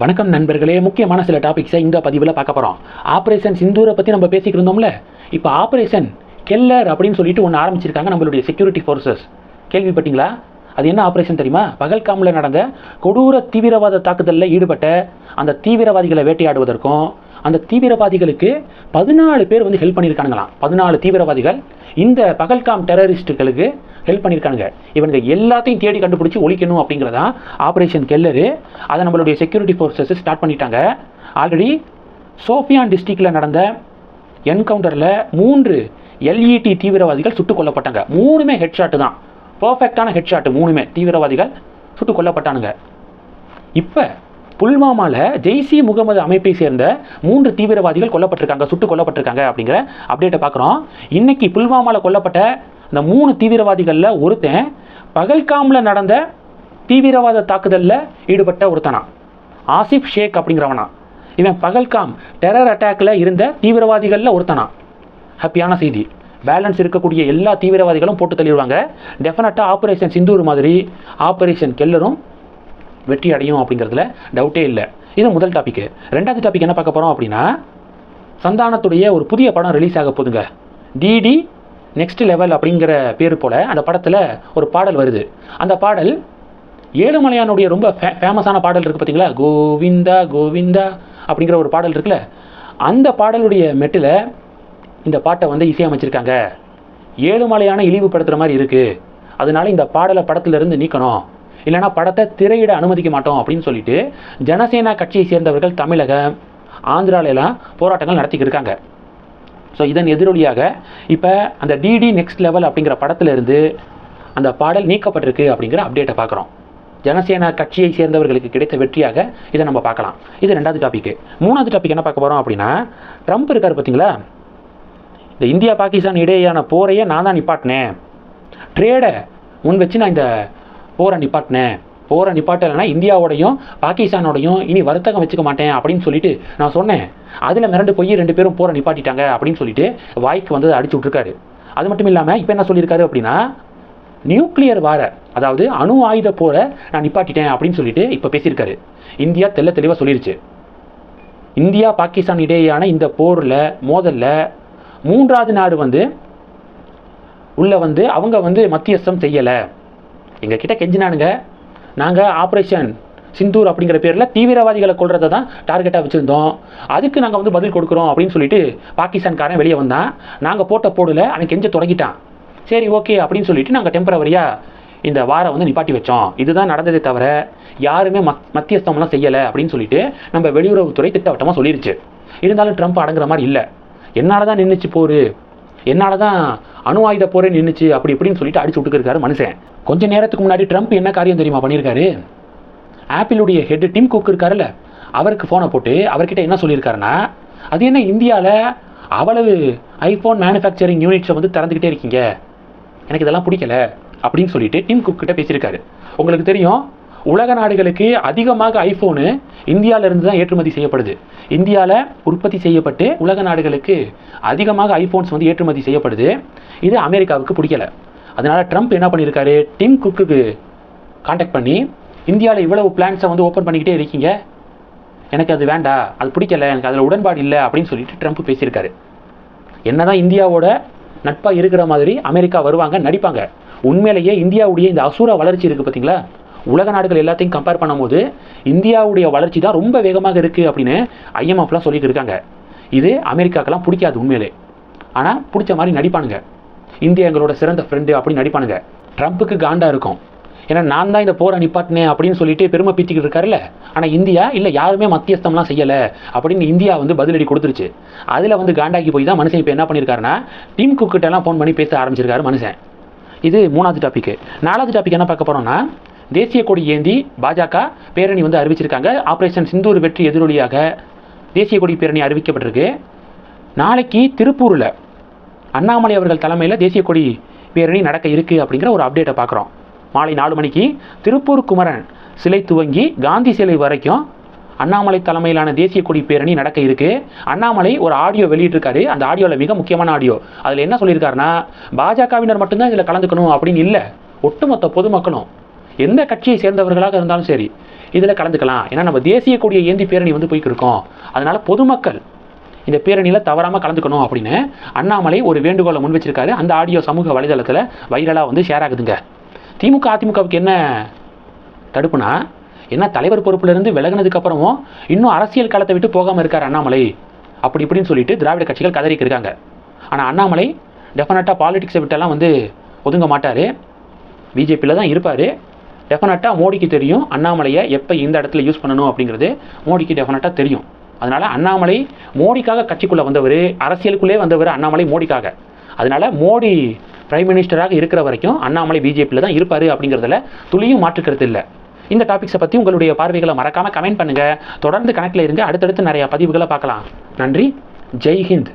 வணக்கம் நண்பர்களே. முக்கியமான சில டாபிக்ஸை இந்த பதிவில் பார்க்க போகிறோம் ஆப்ரேஷன் சிந்தூரை பற்றி நம்ம பேசிக்கிட்டு இருந்தோம்ல? இப்போ ஆப்ரேஷன் கெல்லர் அப்படின்னு சொல்லிட்டு ஒன்று ஆரம்பிச்சிருக்காங்க நம்மளுடைய செக்யூரிட்டி ஃபோர்ஸஸ் கேள்விப்பட்டீங்களா? அது என்ன ஆப்ரேஷன் தெரியுமா? பகல்காமில் நடந்த கொடூர தீவிரவாத தாக்குதலில் ஈடுபட்ட அந்த தீவிரவாதிகளை வேட்டையாடுவதற்கும் அந்த தீவிரவாதிகளுக்கு பதினாலு பேர் வந்து ஹெல்ப் பண்ணியிருக்கானுங்களாம். பதினாலு தீவிரவாதிகள். இந்த பகல்காம் டெரரிஸ்ட்டுகளுக்கு ஹெல்ப் பண்ணியிருக்கானுங்க இவனுங்க எல்லாத்தையும் தேடி கண்டுபிடிச்சி ஒழிக்கணும் அப்படிங்கிறதா ஆப்ரேஷன் கெல்லரு அதை நம்மளுடைய செக்யூரிட்டி ஃபோர்ஸஸ் ஸ்டார்ட் பண்ணிட்டாங்க. ஆல்ரெடி சோஃபியான் டிஸ்ட்ரிக்டில் நடந்த என்கவுண்டரில் மூன்று எல்இடி தீவிரவாதிகள் சுட்டுக் கொல்லப்பட்டாங்க. மூணுமே ஹெட்ஷாட்டு தான். பர்ஃபெக்டான ஹெட்ஷாட்டு மூணுமே. தீவிரவாதிகள் சுட்டுக் கொல்லப்பட்டானுங்க. இப்போ புல்வாமாவில் ஜெய்சி முகமது அமைப்பை சேர்ந்த மூன்று தீவிரவாதிகள் கொல்லப்பட்டிருக்காங்க சுட்டுக் கொல்லப்பட்டிருக்காங்க அப்படிங்கிற அப்டேட்டை பார்க்குறோம். இன்னைக்கு புல்வாமாவில் கொல்லப்பட்ட இந்த மூணு தீவிரவாதிகளில் ஒருத்தன் பகல்காமில் நடந்த தீவிரவாத தாக்குதலில் ஈடுபட்ட ஒருத்தனா. ஆசிஃப் ஷேக் அப்படிங்கிறவனா. இவன் பகல்காம் டெரர் அட்டாக்ல இருந்த தீவிரவாதிகளில் ஒருத்தனா. ஹாப்பியான செய்தி. பேலன்ஸ் இருக்கக்கூடிய எல்லா தீவிரவாதிகளும் போட்டு தள்ளிடுவாங்க. டெஃபினட்டாக ஆப்ரேஷன் சிந்தூர் மாதிரி ஆப்ரேஷன் கெல்லரும் வெற்றி அடையும் அப்படிங்கிறதுல டவுட்டே இல்லை. இது முதல் டாபிக் ரெண்டாவது டாபிக் என்ன பார்க்க போகிறோம் அப்படின்னா சந்தானத்துடைய ஒரு புதிய படம் ரிலீஸ் ஆக போகுதுங்க. டிடி நெக்ஸ்ட் லெவல் அப்படிங்கிற பேர் போல் அந்த படத்தில் ஒரு பாடல் வருது. அந்த பாடல் ஏழுமலையானுடைய ரொம்ப ஃபே ஃபேமஸான பாடல் இருக்குது பார்த்தீங்களா கோவிந்தா கோவிந்தா அப்படிங்கிற ஒரு பாடல் இருக்குல்ல. அந்த பாடலுடைய மெட்டில் இந்த பாட்டை வந்து இசையமைச்சிருக்காங்க. ஏழுமலையான இழிவுபடுத்துகிற மாதிரி இருக்குது அதனால இந்த பாடலை படத்திலிருந்து நீக்கணும். இல்லைனா படத்தை திரையிட அனுமதிக்க மாட்டோம் அப்படின்னு சொல்லிட்டு ஜனசேனா கட்சியை சேர்ந்தவர்கள் தமிழகம் ஆந்திராலெல்லாம் போராட்டங்கள் நடத்திக்கிட்டு இருக்காங்க. ஸோ இதன் எதிரொலியாக இப்போ அந்த டிடி நெக்ஸ்ட் லெவல் அப்படிங்கிற படத்திலிருந்து அந்த பாடல் நீக்கப்பட்டிருக்கு அப்படிங்கிற அப்டேட்டை பார்க்குறோம். ஜனசேனா கட்சியை சேர்ந்தவர்களுக்கு கிடைத்த வெற்றியாக இதை நம்ம பார்க்கலாம். இது ரெண்டாவது டாபிக் மூணாவது டாபிக் என்ன பார்க்க போகிறோம் அப்படின்னா ட்ரம்ப் இருக்கார் பார்த்தீங்களா? இந்த இந்தியா பாகிஸ்தான் இடையேயான போரையே நான் தான் நிப்பாட்டினேன். ட்ரேடை முன் வச்சு நான் இந்த போரை நிப்பாட்டினேன். போரை நிப்பாட்டலைன்னா இந்தியாவோடையும் பாகிஸ்தானோடையும் இனி வர்த்தகம் வச்சுக்க மாட்டேன் அப்படின்னு சொல்லிட்டு நான் சொன்னேன். அதில் மிரண்டு போய் ரெண்டு பேரும் போரை நிப்பாட்டிட்டாங்க அப்படின்னு சொல்லிட்டு வாய்க்கு வந்து அடிச்சு விட்ருக்காரு அது மட்டும் இல்லாமல் இப்போ என்ன சொல்லியிருக்காரு அப்படின்னா நியூக்ளியர் வார அதாவது அணு ஆயுத போரை நான் நிப்பாட்டிட்டேன் அப்படின்னு சொல்லிட்டு இப்போ பேசியிருக்காரு. இந்தியா தெள்ள தெளிவாக சொல்லிருச்சு. இந்தியா பாகிஸ்தான் இடையேயான இந்த போரில் மோதலில் மூன்றாவது நாடு வந்து உள்ள வந்து அவங்க வந்து மத்தியஸ்தம் செய்யலை. எங்ககிட்ட கெஞ்சினானுங்க. நாங்கள் ஆப்ரேஷன் சிந்தூர் அப்படிங்கிற பேரில் தீவிரவாதிகளை கொள்றதை தான் டார்கெட்டாக வச்சுருந்தோம். அதுக்கு நாங்கள் வந்து பதில் கொடுக்குறோம் அப்படின்னு சொல்லிட்டு பாகிஸ்தான்காரன் வெளியே வந்தான். நாங்கள் போட்ட போடல அவன் கெஞ்ச தொடங்கிட்டான். சரி ஓகே அப்படின்னு சொல்லிட்டு நாங்கள் டெம்பரவரியாக இந்த வாரம் வந்து நிப்பாட்டி வச்சோம். இதுதான் நடந்ததே தவிர யாருமே மத் மத்தியஸ்தம்லாம் செய்யலை அப்படின்னு சொல்லிட்டு நம்ம வெளியுறவுத்துறை திட்டவட்டமாக சொல்லிருச்சு. இருந்தாலும் ட்ரம்ப் அடங்குற மாதிரி இல்லை. என்னால் தான் நின்றுச்சு போர். என்னால் தான் அணு ஆயுத போரே நின்றுச்சு அப்படி இப்படின்னு சொல்லிட்டு அடிச்சு விட்டுருக்காரு மனுஷன். கொஞ்ச நேரத்துக்கு முன்னாடி ட்ரம்ப் என்ன காரியம் தெரியுமா பண்ணியிருக்காரு? ஆப்பிளுடைய ஹெட் டிம் குக் இருக்காருல்ல அவருக்கு ஃபோனை போட்டு அவர்கிட்ட என்ன சொல்லியிருக்காருன்னா அது என்ன இந்தியாவில் அவ்வளவு ஐஃபோன் மேனுஃபேக்சரிங் யூனிட்ஸை வந்து திறந்துக்கிட்டே இருக்கீங்க? எனக்கு இதெல்லாம் பிடிக்கல அப்படின்னு சொல்லிட்டு டிம் குக் கிட்ட பேசியிருக்காரு. உங்களுக்கு தெரியும் உலக நாடுகளுக்கு அதிகமாக ஐஃபோனு இந்தியாவிலிருந்து தான் ஏற்றுமதி செய்யப்படுது. இந்தியாவில் உற்பத்தி செய்யப்பட்டு உலக நாடுகளுக்கு அதிகமாக ஐஃபோன்ஸ் வந்து ஏற்றுமதி செய்யப்படுது. இது அமெரிக்காவுக்கு பிடிக்கலை. அதனால் ட்ரம்ப் என்ன பண்ணியிருக்காரு? டிம் குக்குக்கு காண்டாக்ட் பண்ணி இந்தியாவில் இவ்வளவு பிளான்ஸை வந்து ஓப்பன் பண்ணிக்கிட்டே இருக்கீங்க. எனக்கு அது வேண்டாம் அது பிடிக்கல. எனக்கு அதில் உடன்பாடு இல்லை. அப்படின்னு சொல்லிட்டு ட்ரம்ப் பேசியிருக்காரு. என்னதான் இந்தியாவோட நட்பாக இருக்கிற மாதிரி அமெரிக்கா வருவாங்க நடிப்பாங்க. உண்மையிலேயே இந்தியாவுடைய இந்த அசுர வளர்ச்சி இருக்குது பார்த்தீங்களா உலக நாடுகள் எல்லாத்தையும் கம்பேர் பண்ணும்போது இந்தியாவுடைய வளர்ச்சி தான் ரொம்ப வேகமாக இருக்குது அப்படின்னு ஐஎம்எஃப்லாம் சொல்லிட்டு இருக்காங்க. இது அமெரிக்காக்கெல்லாம் பிடிக்காது உண்மையிலே. ஆனால் பிடிச்ச மாதிரி நடிப்பானுங்க. இந்தியா எங்களோட சிறந்த ஃப்ரெண்டு அப்படின்னு நடிப்பானுங்க. ட்ரம்ப்புக்கு காண்டாக இருக்கும். ஏன்னா நான் தான் இந்த போரை நிப்பாட்டினேன் அப்படின்னு சொல்லிட்டு பெருமை பீத்திக்கிட்டு இருக்காருல்ல. ஆனால் இந்தியா இல்லை யாருமே மத்தியஸ்தம்லாம் செய்யலை அப்படின்னு இந்தியா வந்து பதிலடி கொடுத்துருச்சு. அதில் வந்து காண்டாக்கி போய் தான் மனுஷன் இப்போ என்ன பண்ணியிருக்காருன்னா டீம் குக்கிட்டெல்லாம் ஃபோன் பண்ணி பேச ஆரம்பிச்சிருக்காரு மனுஷன். இது மூணாவது டாபிக் நாலாவது டாபிக் என்ன பார்க்க போகிறோம்னா தேசிய கொடி ஏந்தி பாஜக பேரணி வந்து அறிவிச்சிருக்காங்க. ஆப்ரேஷன் சிந்தூர் வெற்றி எதிரொலியாக தேசிய கொடி பேரணி அறிவிக்கப்பட்டிருக்கு. நாளைக்கு திருப்பூரில் அண்ணாமலை அவர்கள் தலைமையில் தேசிய கொடி பேரணி நடக்க இருக்குது அப்படிங்கிற ஒரு அப்டேட்டை பார்க்குறோம் மாலை நாலு மணிக்கு திருப்பூர் குமரன் சிலை துவங்கி காந்தி சிலை வரைக்கும் அண்ணாமலை தலைமையிலான தேசிய கொடி பேரணி நடக்க இருக்கு. அண்ணாமலை ஒரு ஆடியோ வெளியிட்டிருக்காரு. அந்த ஆடியோவில் மிக முக்கியமான ஆடியோ அதில் என்ன சொல்லியிருக்காருன்னா பாஜகவினர் மட்டும்தான் இதில் கலந்துக்கணும் அப்படின்னு இல்லை. ஒட்டுமொத்த பொதுமக்களும் எந்த கட்சியை சேர்ந்தவர்களாக இருந்தாலும் சரி இதில் கலந்துக்கலாம். ஏன்னா நம்ம தேசிய கொடியை ஏந்தி பேரணி வந்து போய்க்கிருக்கோம் அதனால் பொதுமக்கள் இந்த பேரணியில் தவறாமல் கலந்துக்கணும் அப்படின்னு அண்ணாமலை ஒரு வேண்டுகோளை முன் வச்சிருக்காரு அந்த ஆடியோ சமூக வலைதளத்தில் வைரலாக வந்து ஷேர் ஆகுதுங்க. திமுக அதிமுகவுக்கு என்ன தடுப்புனா என்ன தலைவர் பொறுப்பிலிருந்து விலகினதுக்கப்புறமும் இன்னும் அரசியல் களத்தை விட்டு போகாமல் இருக்கார் அண்ணாமலை. அப்படி இப்படின்னு சொல்லிட்டு திராவிட கட்சிகள் கதறிக்கு இருக்காங்க. ஆனால் அண்ணாமலை டெஃபினட்டாக பாலிடிக்ஸை விட்டெல்லாம் வந்து ஒதுங்க மாட்டார். பிஜேபியில் தான் இருப்பார். டெஃபினட்டாக மோடிக்கு தெரியும். அண்ணாமலையை எப்போ இந்த இடத்துல யூஸ் பண்ணணும் அப்படிங்கிறது மோடிக்கு டெஃபினட்டாக தெரியும். அதனால் அண்ணாமலை மோடிக்காக கட்சிக்குள்ளே வந்தவர் அரசியலுக்குள்ளே வந்தவர் அண்ணாமலை மோடிக்காக. அதனால் மோடி பிரைம் மினிஸ்டராக இருக்கிற வரைக்கும் அண்ணாமலை பிஜேபியில் தான் இருப்பார் அப்படிங்கிறதுல துளியும் மாற்றுக்கிறது இல்லை. இந்த டாபிக்ஸை பற்றி உங்களுடைய பார்வைகளை மறக்காமல் கமெண்ட் பண்ணுங்கள் தொடர்ந்து கணக்கில் இருங்க. அடுத்தடுத்து நிறையா பதிவுகளை பார்க்கலாம். நன்றி. ஜெய் ஹிந்த்.